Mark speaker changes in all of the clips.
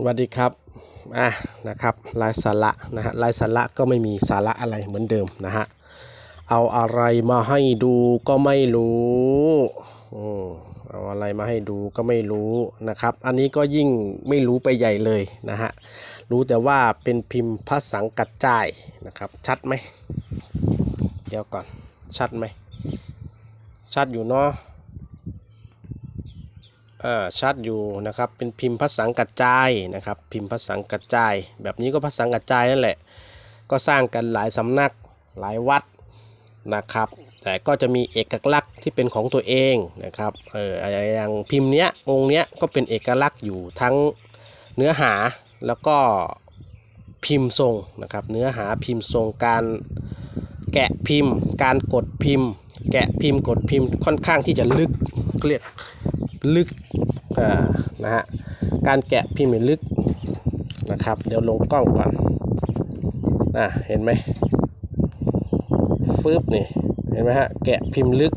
Speaker 1: สวัสดีครับอะนะครับลายสาระนะฮะลายสาระก็ไม่มีสาระอะไรเหมือนเดิมนะฮะเอาอะไรมาให้ดูก็ไม่รู้อืมเอาอะไรมาให้ดูก็ไม่รู้นะครับ อันนี้ก็ยิ่งไม่รู้ไปใหญ่เลยนะฮะรู้แต่ว่าเป็นพิมพ์พระสังกัจจายนะครับ ชัดไหมเดี๋ยวก่อนชัดไหมชัดอยู่เนาะ ชัดอยู่นะครับเป็นพิมพ์ภาษากัจจายนะครับพิมพ์ภาษากัจจาย แบบนี้ก็ภาษากัจจายนั่นแหละ ก็สร้างกันหลายสำนักหลายวัดนะครับ แต่ก็จะมีเอกลักษณ์ที่เป็นของตัวเองนะครับเอออย่างพิมพ์เนี้ยองค์เนี้ยก็เป็นเอกลักษณ์อยู่ทั้งเนื้อหาแล้วก็พิมพ์ทรงนะครับ เนื้อหาพิมพ์ทรงการแกะพิมพ์ การกดพิมพ์ แกะพิมพ์กดพิมพ์ค่อนข้างที่จะลึกเรียก ลึกนะฮะการแกะพิมพ์ลึกนะครับ เดี๋ยวลงกล้องก่อนนะเห็นไหมฟึบนี่เห็นไหมฮะแกะพิมพ์ลึก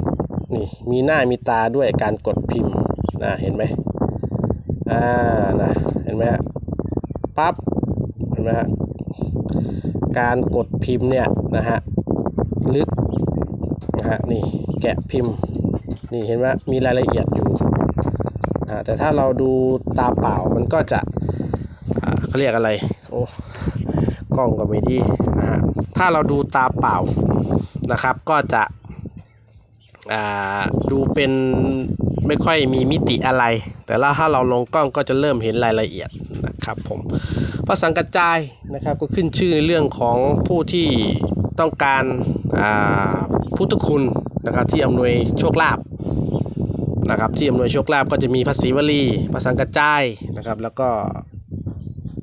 Speaker 1: นี่มีหน้ามีตาด้วยการกดพิมพ์นะเห็นไหมอ่านะเห็นไหมฮะปั๊บเห็นไหมฮะการกดพิมพ์เนี่ยนะฮะลึกนะฮะนี่แกะพิมพ์นี่เห็นไหมมีรายละเอียดอยู่ แต่ถ้าเราดูตาเปล่ามันก็จะเขาเรียกอะไรโอ้กล้องก็ไม่ดีนะฮะถ้าเราดูตาเปล่านะครับ ก็จะดูเป็นไม่ค่อยมีมิติอะไร แต่ละถ้าเราลงกล้องก็จะเริ่มเห็นรายละเอียดนะครับผมพระสังกัจจายนะครับก็ขึ้นชื่อในเรื่องของผู้ที่ต้องการาพุทธคุณนะครับที่อำนวยโชคลาภ นะครับที่อำนวยโชคลาภก็จะมีภาษีวลีภาษากระจายนะครับ แล้วก็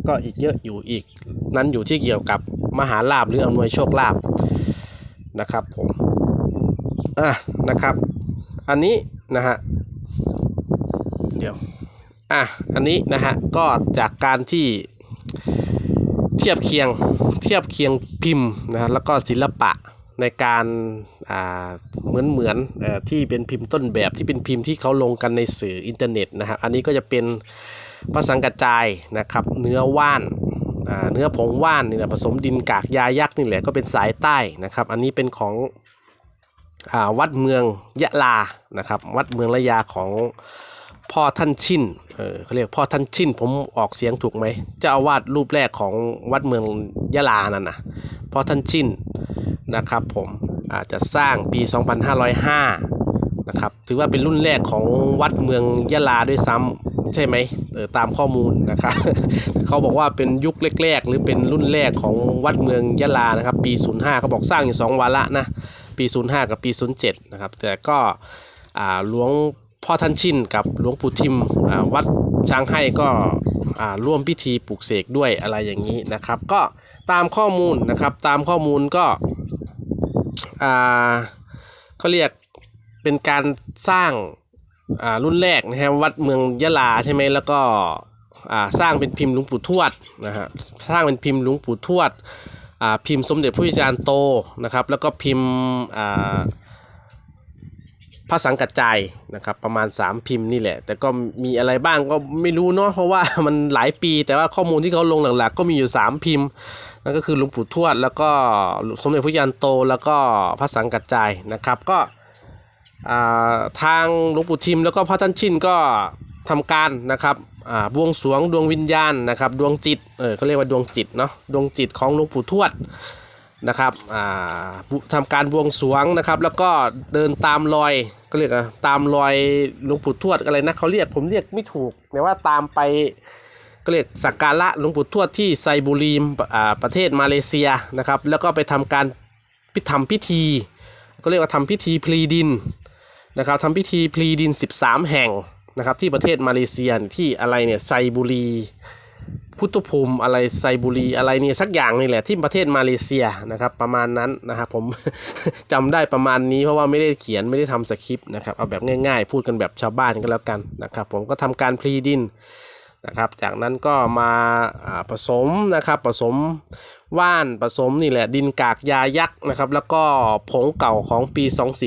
Speaker 1: ก็อีกเยอะอยู่อีกนั้นอยู่ที่เกี่ยวกับมหาลาภหรืออำนวยโชคลาภนะครับผมอะนะครับ อันนี้นะฮะเดี๋ยวอะอันนี้นะฮะก็จากการที่เทียบเคียงเทียบเคียงพิมพ์นะฮะแล้วก็ศิลปะ ในการเหมือนเหมือนอที่เป็นพิมพ์ต้นแบบที่เป็นพิมพ์ที่เขาลงกันในสื่ออินเทอร์เน็ตนะครับอันนี้ก็จะเป็นภาษากระจายนะครับเนื้อว่านาเนื้อผงว่านนี่แหละผสมดินกากยายักษ์นี่แหละก็เป็นสายใต้นะครับ อันนี้เป็นของอวัดเมืองยะลานะครับ วัดเมืองระยาของ พ่อท่านชินเออเขาเรียกพ่อท่านชินผมออกเสียงถูกไหมเจ้าอาวาสรูปแรกของวัดเมืองยะลานั่นนะพ่อท่านชินนะครับผมอาจจะสร้างปี 2505 นะครับ ถือว่าเป็นรุ่นแรกของวัดเมืองยะลาด้วยซ้ำใช่ไหมเออตามข้อมูลนะครับเขาบอกว่าเป็นยุคแรกๆ หรือเป็นรุ่นแรกของวัดเมืองยะลานะครับ ปี 05เขาบอกสร้างอยู่ 2 วาระนะ ปี 05 กับปี 07 นะครับ แต่ก็หลวง พ่อท่านชินกับหลวงปู่ทิมวัดช้างให้ก็ร่วมพิธีปลูกเสกด้วยอะไรอย่างนี้นะครับ ก็ตามข้อมูลนะครับตามข้อมูลก็เขาเรียกเป็นการสร้างรุ่นแรกนะครับวัดเมืองยะลาใช่ไหมแล้วก็สร้างเป็นพิมพ์หลวงปู่ทวดนะฮะสร้างเป็นพิมพ์หลวงปู่ทวดพิมพ์สมเด็จพระจารย์โตนะครับ แล้วก็พิมพ์ พระสังกัจจายนะครับประมาณ 3 พิมพ์นี่แหละ แต่ก็มีอะไรบ้างก็ไม่รู้เนาะเพราะว่ามันหลายปีแต่ว่าข้อมูลที่เขาลงหลักๆ ก็มีอยู่ 3 พิมพ์นั่นก็คือหลวงปู่ทวด แล้วก็สมเด็จพระยานโตแล้วก็พระสังกัจจายนะครับก็ทางหลวงปู่ทิมแล้วก็พระท่านชินก็ทำการนะครับบวงสรวงดวงวิญญาณนะครับดวงจิตเออเขาเรียกว่าดวงจิตเนาะดวงจิตของหลวงปู่ทวด นะครับอ่าบุทำการบวงสรวงนะครับ แล้วก็เดินตามรอยก็เรียกอะตามรอยหลวงปู่ทวดอะไรนะเขาเรียกผมเรียกไม่ถูกแต่ว่าตามไปก็เรียกสักการะหลวงปู่ทวดที่ไซบูรีมประเทศมาเลเซียนะครับ แล้วก็ไปทำการพิทำพิธี ก็เรียกว่าทำพิธีพลีดินนะครับทำพิธีพลีดิน 13 แห่งนะครับที่ประเทศมาเลเซียที่อะไรเนี่ยไซบุรี พุทธภูมิอะไรไซบุรีอะไรเนี่ยสักอย่างนี่แหละที่ประเทศมาเลเซียนะครับ ประมาณนั้นนะครับผมจำได้ประมาณนี้เพราะว่าไม่ได้เขียนไม่ได้ทำสคริปต์นะครับเอาแบบง่ายๆ พูดกันแบบชาวบ้านก็แล้วกันนะครับ ผมก็ทำการพลีดินนะครับจากนั้นก็มาผสมนะครับผสมว่านผสมนี่แหละดินกากยายักษ์นะครับแล้วก็ผงเก่าของปี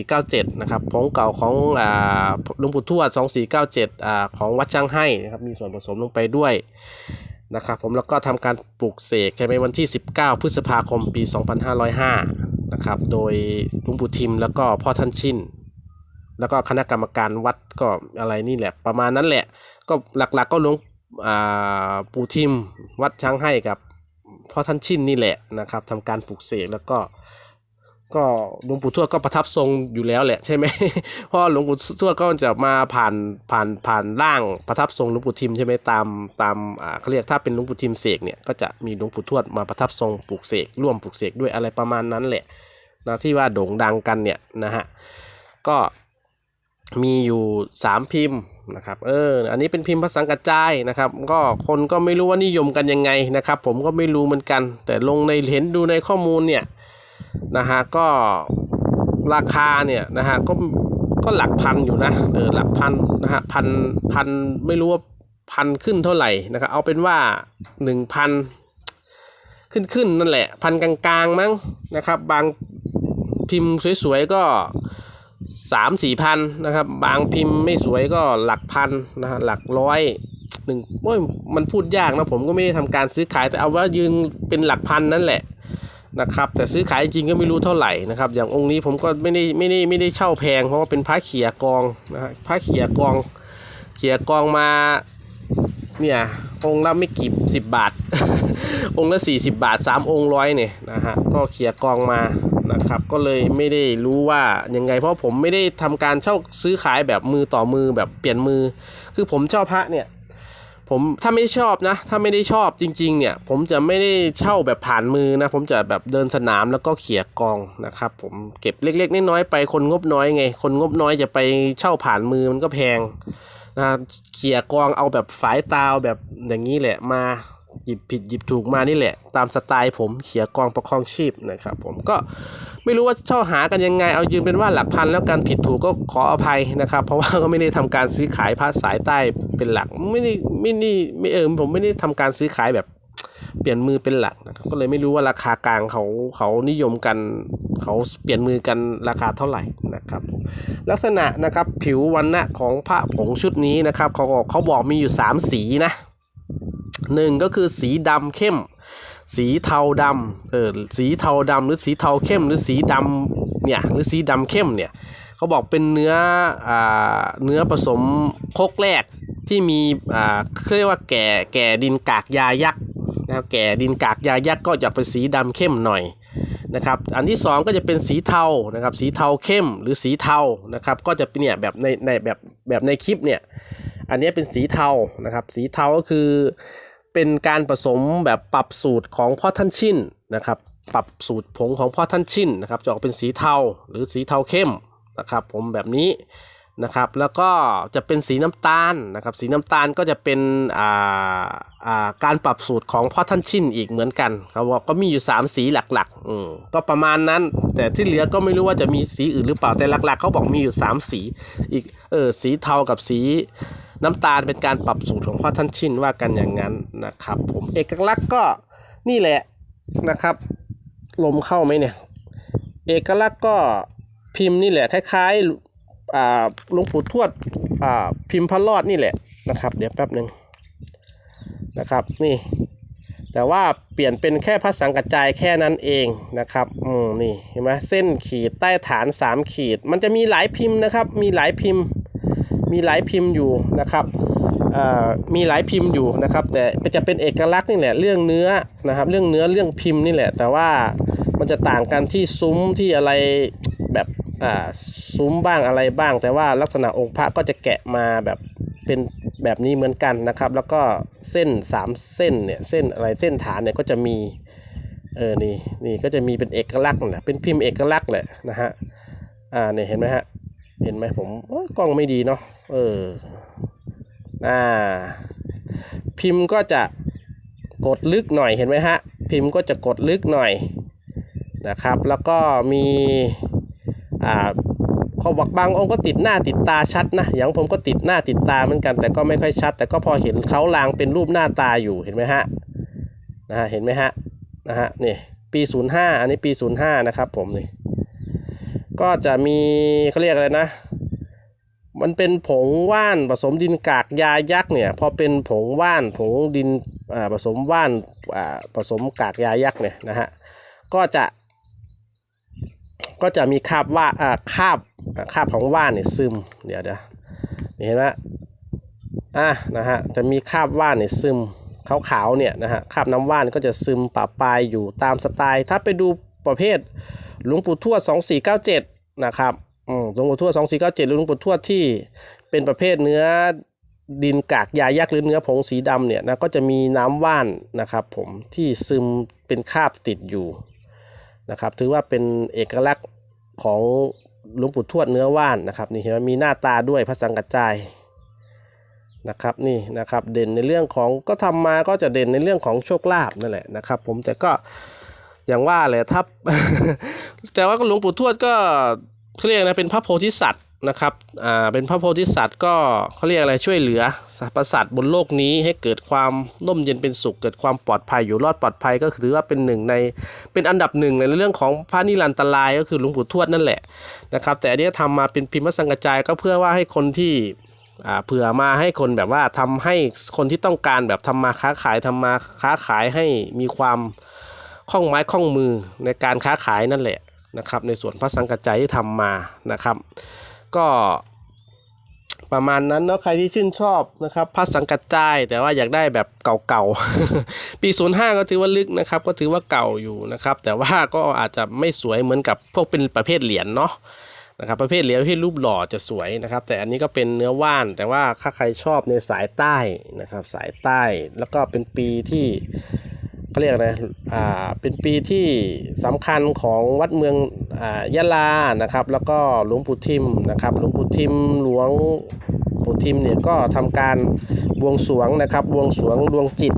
Speaker 1: 2497นะครับผงเก่าของหลวงปู่ทวด 2497อ่าของวัดช่างให้นะครับมีส่วนผสมลงไปด้วย นะครับผมแล้วก็ทำการปลูกเสกใช่ไหมวันที่ 19 พฤษภาคมปี 2505นะครับโดยหลวงปู่ทิมแล้วก็พ่อท่านชินแล้วก็คณะกรรมการวัดก็อะไรนี่แหละประมาณนั้นแหละ ก็หลักๆก็หลวงปู่ทิมวัดช้างให้กับพ่อท่านชินนี่แหละนะครับทำการปลูกเสกแล้วก็ ก็หลวงปู่ทวดก็ประทับทรงอยู่แล้วแหละใช่ไหมเพราะหลวงปู่ทวดก็จะมาผ่านผ่านผ่านร่างประทับทรงหลวงปู่ทิมใช่ไหมตามตามอ่าเขาเรียกถ้าเป็นหลวงปู่ทิมเสกเนี่ยก็จะมีหลวงปู่ทวดมาประทับทรงปลูกเสกร่วมปลูกเสกด้วยอะไรประมาณนั้นแหละนะที่ว่าโด่งดังกันเนี่ยนะฮะก็มีอยู่สามพิมพ์นะครับเอออันนี้เป็นพิมพ์ภาษาอังกฤษจายนะครับ ก็คนก็ไม่รู้ว่านิยมกันยังไงนะครับ ผมก็ไม่รู้เหมือนกัน แต่ลงในเห็นดูในข้อมูลเนี่ย นะฮะก็ราคาเนี่ยนะฮะก็ก็หลักพันอยู่นะเออหลักพันนะฮะพันพันไม่รู้ว่าพันขึ้นเท่าไหร่นะครับเอาเป็นว่าหนึ่งพันขึ้นขึ้นนั่นแหละพันกลางๆมั้งนะครับ บางพิมพ์สวยๆก็สามสี่พันนะครับ บางพิมพ์ไม่สวยก็หลักพันนะฮะหลักร้อยหนึ่งโอ้ยมันพูดยากนะผมก็ไม่ได้ทำการซื้อขายแต่เอาว่ายืนเป็นหลักพันนั่นแหละ นะครับแต่ซื้อขายจริงก็ไม่รู้เท่าไหร่นะครับ อย่างองค์นี้ผมก็ไม่ได้ไม่ได้ไม่ได้เช่าแพงเพราะว่าเป็นพระเขียกองนะฮะพระเขียกองเขียกองมาเนี่ยองค์ละไม่กี่สิบบาท องค์ละสี่สิบบาทสามองค์ร้อยเนี่ยนะฮะก็เขียกองมานะครับ ก็เลยไม่ได้รู้ว่ายังไง เพราะผมไม่ได้ทำการเช่าซื้อขายแบบมือต่อมือแบบเปลี่ยนมือ คือผมเช่าพระเนี่ย ผมถ้าไม่ชอบนะ ถ้าไม่ได้ชอบจริง ๆ เนี่ย ผมจะไม่ได้เช่าแบบผ่านมือนะ ผมจะแบบเดินสนามแล้วก็เขี่ยกองนะครับผมเก็บเล็ก ๆ น้อยๆไปคนงบน้อยไง คนงบน้อยจะไปเช่าผ่านมือมันก็แพงนะเขี่ยกองเอาแบบสายตาแบบอย่างนี้แหละมา หยิบผิดหยิบถูกมานี่แหละ ตามสไตล์ผมเขี่ยกองประคองชีพนะครับ ผมก็ไม่รู้ว่าเช่าหากันยังไง เอายืนเป็นว่าหลักพันแล้วการผิดถูกก็ขออภัยนะครับ เพราะว่าก็ไม่ได้ทำการซื้อขายพระสายใต้เป็นหลักไม่ได้ไม่ได้ไม่เออผมไม่ได้ทำการซื้อขายแบบเปลี่ยนมือเป็นหลักนะครับก็เลยไม่รู้ว่าราคากลางเขาเขานิยมกันเขาเปลี่ยนมือกันราคาเท่าไหร่นะครับ ลักษณะนะครับผิววันณะของพระผงชุดนี้นะครับเขาบอกเขาบอกมีอยู่ 3 สีนะ หนึ่งก็คือสีดำเข้ม สีเทาดำเออสีเทาดำหรือสีเทาเข้ม หรือสีดำเนี่ยหรือสีดำเข้มเนี่ยเขาบอกเป็นเนื้ออ่าเนื้อผสมโคกแรกที่มีอ่าเขาเรียกว่าแก่แก่ดินกากยายักษ์นะครับแก่ดินกากยายักษ์ก็จะเป็นสีดำเข้มหน่อยนะครับอันที่สองก็จะเป็นสีเทานะครับสีเทาเข้มหรือสีเทานะครับก็จะเป็นเนี่ยแบบในในแบบแบบในคลิปเนี่ยอันนี้เป็นสีเทานะครับสีเทาก็คือ เป็นการผสมแบบปรับสูตรของพ่อท่านชินนะครับ ปรับสูตรผงของพ่อท่านชินนะครับจะออกเป็นสีเทาหรือสีเทาเข้มนะครับผมแบบนี้นะครับแล้วก็จะเป็นสีน้ำตาลนะครับสีน้ำตาลก็จะเป็นอ่าอ่าการปรับสูตรของพ่อท่านชินอีกเหมือนกันเขาบอกก็มีอยู่ 3 สีหลักๆอืมก็ประมาณนั้น แต่ที่เหลือก็ไม่รู้ว่าจะมีสีอื่นหรือเปล่าแต่หลักๆเขาบอกมีอยู่ 3 สีอีกเออสีเทากับสี น้ำตาลเป็นการปรับสูตรของพ่อท่านชินว่ากันอย่างนั้นนะครับ ผมเอกลักษณ์ก็นี่แหละนะครับ ลมเข้าไหมเนี่ย เอกลักษณ์ก็พิมพ์นี่แหละคล้ายๆหลวงปู่ทวดพิมพ์พระรอดนี่แหละนะครับ เดี๋ยวแป๊บหนึ่งนะครับนี่ แต่ว่าเปลี่ยนเป็นแค่พระสังกัจจายแค่นั้นเองนะครับอืมนี่เห็นไหมเส้นขีดใต้ฐาน 3 ขีด มันจะมีหลายพิมพ์นะครับ มีหลายพิมพ์ มีหลายพิมพ์อยู่นะครับมีหลายพิมพ์อยู่นะครับ แต่จะเป็นเอกลักษณ์นี่แหละเรื่องเนื้อนะครับ เรื่องเนื้อเรื่องพิมพ์นี่แหละ แต่ว่ามันจะต่างกันที่ซุ้มที่อะไรแบบซุ้มบ้างอะไรบ้าง แต่ว่าลักษณะองค์พระก็จะแกะมาแบบเป็นแบบนี้เหมือนกันนะครับ แล้วก็เส้นสามเส้นเนี่ยเส้นอะไรเส้นฐานเนี่ยก็จะมีเออนี่นี่ก็จะมีเป็นเอกลักษณ์นะเป็นพิมพ์เอกลักษณ์แหละนะฮะอ่าเนี่ยเห็นไหมฮะ เห็นไหมผมโอ้ยกล้องไม่ดีเนาะเอออ่าพิมพ์ก็จะกดลึกหน่อยเห็นไหมฮะ พิมพ์ก็จะกดลึกหน่อยนะครับ แล้วก็มีอ่าเขาบอกบางองค์ก็ติดหน้าติดตาชัดนะ อย่างผมก็ติดหน้าติดตาเหมือนกันแต่ก็ไม่ค่อยชัด แต่ก็พอเห็นเขาลางเป็นรูปหน้าตาอยู่เห็นไหมฮะนะฮะเห็นไหมฮะนะฮะนี่ปี 05 อันนี้ปี 05 นะครับผมนี่ ก็จะมีเขาเรียกอะไรนะ มันเป็นผงว่านผสมดินกากยายักษ์เนี่ยพอเป็นผงว่านผงดินผสมว่านผสมกากยายักษ์เนี่ยนะฮะก็จะ ก็จะมีคาบว่าคาบคาบของว่านเนี่ยซึมเดี๋ยวเดี๋ยวเห็นไหมอะนะฮะจะมีคาบว่านเนี่ยซึมขาวๆเนี่ยนะฮะคาบน้ำว่านก็จะซึมปะปลายอยู่ตามสไตล์ ถ้าไปดูประเภทหลวงปู่ทวด 2497 นะครับอืมหลวงปู่ทวด2497หรือหลวงปู่ทวดที่เป็นประเภทเนื้อดินกากยายักษ์หรือเนื้อผงสีดำเนี่ยนะก็จะมีน้ำว่านนะครับผมที่ซึมเป็นคราบติดอยู่นะครับถือว่าเป็นเอกลักษณ์ของหลวงปู่ทวดเนื้อว่านนะครับนี่เห็นไหมมีหน้าตาด้วยพระสังกัจจายนะครับนี่นะครับเด่นในเรื่องของก็ทำมาก็จะเด่นในเรื่องของโชคลาภนั่นแหละนะครับ ผมแต่ก็ อย่างว่าแหละถ้าแต่ว่าหลวงปู่ทวดก็เขาเรียกนะเป็นพระโพธิสัตว์นะครับอ่าเป็นพระโพธิสัตว์ก็เขาเรียกอะไรช่วยเหลือสรรพสัตว์บนโลกนี้ให้เกิดความร่มเย็นเป็นสุข เกิดความปลอดภัยอยู่รอดปลอดภัยก็ถือว่าเป็นหนึ่งในเป็นอันดับหนึ่งในเรื่องของพระนิรันตรายก็คือหลวงปู่ทวดนั่นแหละนะครับ แต่อันนี้ทำมาเป็นพิมพ์สังกจายก็เพื่อว่าให้คนที่อ่าเผื่อมาให้คนแบบว่าทำให้คนที่ต้องการแบบทำมาค้าขายทำมาค้าขายให้มีความ คล่องไม้คล่องมือในการค้าขายนั่นแหละนะครับ ในส่วนพระสังกระจายที่ทำมานะครับ ก็ประมาณนั้นเนาะใครที่ชื่นชอบนะครับพระสังกัจจายแต่ว่าอยากได้แบบเก่าๆ ปี 05 ก็ถือว่าลึกนะครับ ก็ถือว่าเก่าอยู่นะครับ แต่ว่าก็อาจจะไม่สวยเหมือนกับพวกเป็นประเภทเหรียญเนาะนะครับประเภทเหรียญประเภทรูปหล่อจะสวยนะครับ แต่อันนี้ก็เป็นเนื้อว่าน แต่ว่าถ้าใครชอบในสายใต้นะครับ สายใต้แล้วก็เป็นปีที่ เขาเรียกอะไรอ่าเป็นปีที่สำคัญของวัดเมืองอ่ายะลานะครับ แล้วก็หลวงปู่ทิมนะครับหลวงปู่ทิมหลวงปู่ทิมเนี่ยก็ทำการบวงสรวงนะครับบวงสรวงดวงจิต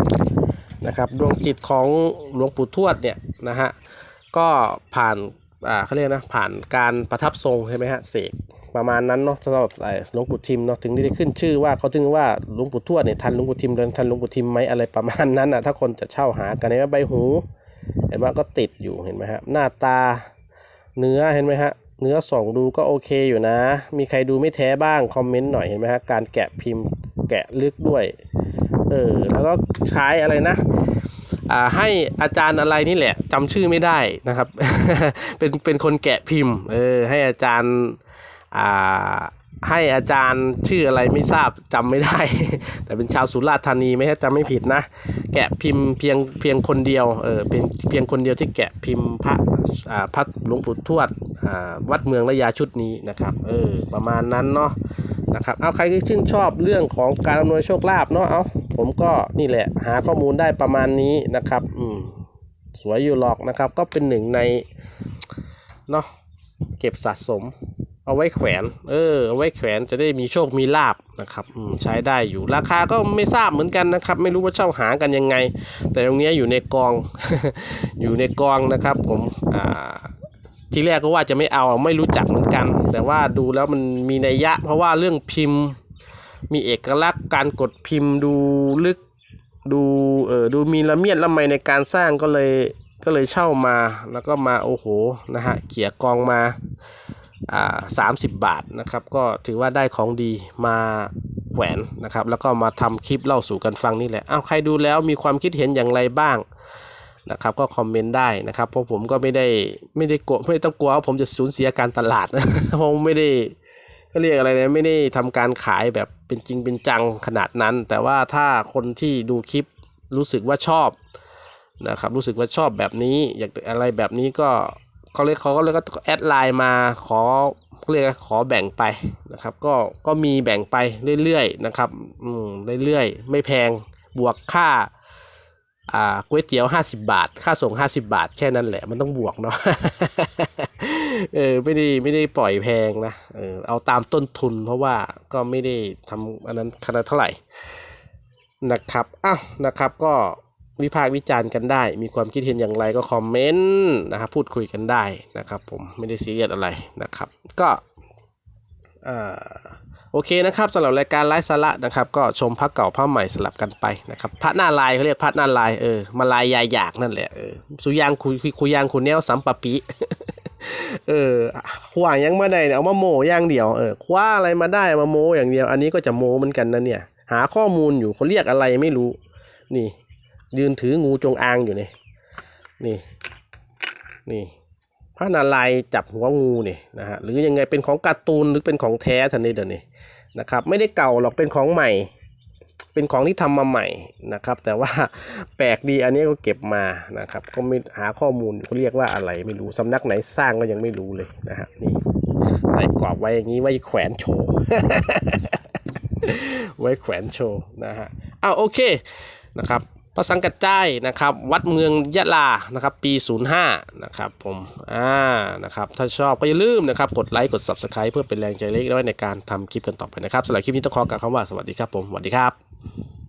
Speaker 1: นะครับดวงจิตของหลวงปู่ทวดเนี่ยนะฮะก็ผ่านอ่าเขาเรียกนะผ่านการประทับทรงใช่ไหมฮะเสก ประมาณนั้นเนาะสำหรับหลวงปู่ทิมเนาะถึงได้ขึ้นชื่อว่าเขาถึงว่าหลวงปู่ทวดเนี่ยทันหลวงปู่ทิมเดินทันหลวงปู่ทิมไหมอะไรประมาณนั้นอะถ้าคนจะเช่าหากันเห็นไหมใบหู เห็นไหมก็ติดอยู่เห็นไหมฮะหน้าตาเนื้อเห็นไหมฮะเนื้อส่องดูก็โอเคอยู่นะ มีใครดูไม่แท้บ้างคอมเมนต์หน่อยเห็นไหมฮะการแกะพิมพ์แกะลึกด้วยเออแล้วก็ใช้อะไรนะอ่าให้อาจารย์อะไรนี่แหละจำชื่อไม่ได้นะครับ เป็นเป็นคนแกะพิมพ์เออให้อาจารย์ ให้อาจารย์ชื่ออะไรไม่ทราบจำไม่ได้ แต่เป็นชาวสุราษฎร์ธานีไม่ใช่จำไม่ผิดนะ แกะพิมพ์เพียงเพียงคนเดียวเออเป็นเพียงคนเดียวที่แกะพิมพ์พระอ่าพระหลวงปู่ทวดอ่าวัดเมืองระยาชุดนี้นะครับเออประมาณนั้นเนาะนะครับเอาใครที่ชื่นชอบเรื่องของการอำนวยโชคลาภเนาะเอาผมก็นี่แหละหาข้อมูลได้ประมาณนี้นะครับอืมสวยอยู่หรอกนะครับก็เป็นหนึ่งในเนาะเก็บสะสม เอาไว้แขวน เออ เอาไว้แขวนจะได้มีโชคมีลาบนะครับอืมใช้ได้อยู่ ราคาก็ไม่ทราบเหมือนกันนะครับ ไม่รู้ว่าเช่าหากันยังไง แต่ตรงนี้อยู่ในกอง อยู่ในกองนะครับ ผม อ่า ทีแรกก็ว่าจะไม่เอา ไม่รู้จักเหมือนกัน แต่ว่าดูแล้วมันมีนัยยะ เพราะว่าเรื่องพิมพ์ มีเอกลักษณ์การกดพิมพ์ดูลึก ดู เออดูมีละเมียดละไมในการสร้างก็เลย ก็เลยเช่ามา แล้วก็มา โอ้โห นะฮะ เกี่ยกองมา สามสิบบาทนะครับก็ถือว่าได้ของดีมาแขวนนะครับแล้วก็มาทำคลิปเล่าสู่กันฟังนี่แหละอ้าวใครดูแล้วมีความคิดเห็นอย่างไรบ้างนะครับก็คอมเมนต์ได้นะครับเพราะผมก็ไม่ได้ไม่ได้กลัวไม่ต้องกลัวว่าผมจะสูญเสียการตลาดผมไม่ได้ก็เรียกอะไรนะไม่ได้ทำการขายแบบเป็นจริงเป็นจังขนาดนั้น แต่ว่าถ้าคนที่ดูคลิปรู้สึกว่าชอบนะครับรู้สึกว่าชอบแบบนี้อยากอะไรแบบนี้ก็ เขาเลยเขาก็เลยก็แอดไลน์มาขอเรียกอะขอแบ่งไปนะครับ ก็ก็มีแบ่งไปเรื่อยๆนะครับอืมเรื่อยๆ ไม่แพงบวกค่าอ่าก๋วยเตี๋ยวห้าสิบาท ค่าส่งห้าสิบาท แค่นั้นแหละมันต้องบวกเนาะเออไม่ได้ไม่ได้ปล่อยแพงนะเออเอาตามต้นทุนเพราะว่าก็ไม่ได้ทำอันนั้นขนาดเท่าไหร่นะครับอ้าวนะครับก็ วิพากษ์วิจารณ์กันได้ มีความคิดเห็นอย่างไรก็คอมเมนต์นะครับพูดคุยกันได้นะครับ ผมไม่ได้ซีเรียสอะไรนะครับ ก็อ่าโอเคนะครับสำหรับรายการไลฟ์สาระนะครับ ก็ชมพระเก่าพระใหม่สลับกันไปนะครับพระหน้าลายเขาเรียกพระหน้าลายเออมาลายยายอยากนั่นแหละเออสุยางคุยคุยยางคุณแนวสัมปะปิเออขวางยังมาได้เนี่ยเอามาโมอย่างเดียวเออคว้าอะไรมาได้มาโมอย่างเดียว อันนี้ก็จะโมเหมือนกันนะเนี่ย หาข้อมูลอยู่เขาเรียกอะไรไม่รู้ นี่ ยืนถืองูจงอางอยู่นี่นี่นี่พระนารายณ์จับหัวงูนี่นะฮะหรือยังไงเป็นของการ์ตูนหรือเป็นของแท้ทันนี้เดี๋ยวนี้นะครับ ไม่ได้เก่าหรอกเป็นของใหม่ เป็นของที่ทำมาใหม่นะครับ แต่ว่าแปลกดีอันนี้ก็เก็บมานะครับ ก็ไม่หาข้อมูลเขาเรียกว่าอะไรไม่รู้สำนักไหนสร้างก็ยังไม่รู้เลยนะฮะนี่ใส่กรอบไว้อย่างนี้ไว้แขวนโชว์ไว้แขวนโชว์นะฮะอ้าวโอเคนะครับ พระสังกัจจายนะครับ วัดเมืองยะลานะครับ ปี 05 นะครับผมอ่านะครับ ถ้าชอบก็อย่าลืมนะครับ กดไลค์กด Subscribe เพื่อเป็นแรงใจเล็กน้อยในการทำคลิปกันต่อไปนะครับสำหรับคลิปนี้ต้องขอกล่าวคำว่าสวัสดีครับผมสวัสดีครับ